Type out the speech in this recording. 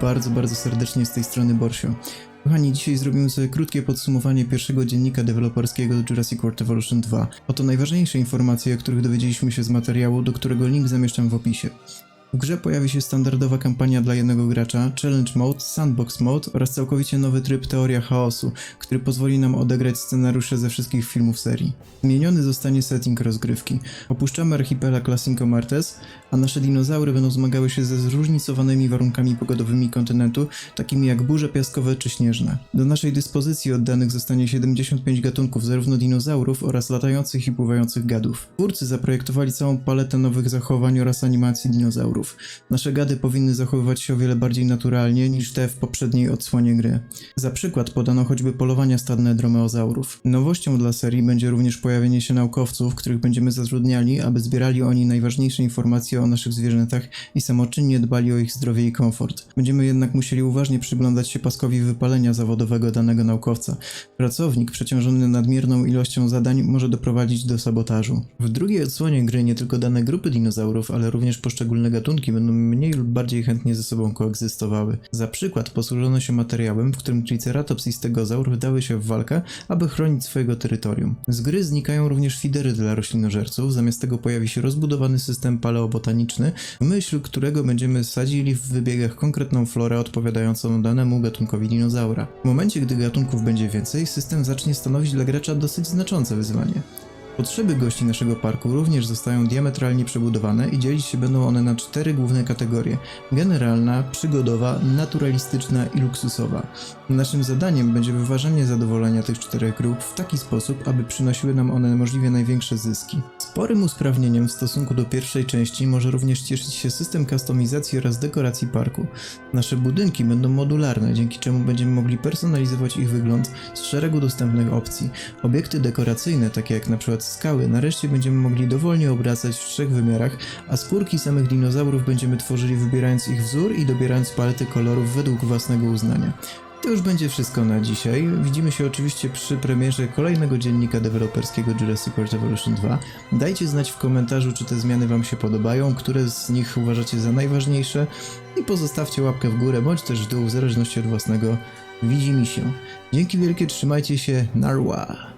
bardzo, bardzo serdecznie z tej strony Borsio. Kochani, dzisiaj zrobimy sobie krótkie podsumowanie pierwszego dziennika deweloperskiego Jurassic World Evolution 2. Oto najważniejsze informacje, o których dowiedzieliśmy się z materiału, do którego link zamieszczam w opisie. W grze pojawi się standardowa kampania dla jednego gracza, Challenge Mode, Sandbox Mode oraz całkowicie nowy tryb Teoria Chaosu, który pozwoli nam odegrać scenariusze ze wszystkich filmów serii. Zmieniony zostanie setting rozgrywki. Opuszczamy archipelag La Cinco Martes, a nasze dinozaury będą zmagały się ze zróżnicowanymi warunkami pogodowymi kontynentu, takimi jak burze piaskowe czy śnieżne. Do naszej dyspozycji oddanych zostanie 75 gatunków zarówno dinozaurów oraz latających i pływających gadów. Twórcy zaprojektowali całą paletę nowych zachowań oraz animacji dinozaurów. Nasze gady powinny zachowywać się o wiele bardziej naturalnie niż te w poprzedniej odsłonie gry. Za przykład podano choćby polowania stadne dromeozaurów. Nowością dla serii będzie również pojawienie się naukowców, których będziemy zatrudniali, aby zbierali oni najważniejsze informacje o naszych zwierzętach i samoczynnie dbali o ich zdrowie i komfort. Będziemy jednak musieli uważnie przyglądać się paskowi wypalenia zawodowego danego naukowca. Pracownik przeciążony nadmierną ilością zadań może doprowadzić do sabotażu. W drugiej odsłonie gry nie tylko dane grupy dinozaurów, ale również poszczególne gatunki będą mniej lub bardziej chętnie ze sobą koegzystowały. Za przykład posłużono się materiałem, w którym Triceratops i Stegozaur wydały się w walkę, aby chronić swojego terytorium. Z gry znikają również fidery dla roślinożerców, zamiast tego pojawi się rozbudowany system paleobotaniczny, w myśl którego będziemy sadzili w wybiegach konkretną florę odpowiadającą danemu gatunkowi dinozaura. W momencie, gdy gatunków będzie więcej, system zacznie stanowić dla gracza dosyć znaczące wyzwanie. Potrzeby gości naszego parku również zostają diametralnie przebudowane i dzielić się będą one na cztery główne kategorie: generalna, przygodowa, naturalistyczna i luksusowa. Naszym zadaniem będzie wyważenie zadowolenia tych czterech grup w taki sposób, aby przynosiły nam one możliwie największe zyski. Sporym usprawnieniem w stosunku do pierwszej części może również cieszyć się system kustomizacji oraz dekoracji parku. Nasze budynki będą modularne, dzięki czemu będziemy mogli personalizować ich wygląd z szeregu dostępnych opcji. Obiekty dekoracyjne, takie jak przykład skały, nareszcie będziemy mogli dowolnie obracać w trzech wymiarach, a skórki samych dinozaurów będziemy tworzyli wybierając ich wzór i dobierając paletę kolorów według własnego uznania. To już będzie wszystko na dzisiaj. Widzimy się oczywiście przy premierze kolejnego dziennika deweloperskiego Jurassic World Evolution 2. Dajcie znać w komentarzu, czy te zmiany Wam się podobają, które z nich uważacie za najważniejsze i pozostawcie łapkę w górę bądź też w dół w zależności od własnego widzimy się. Dzięki wielkie, trzymajcie się, narwa!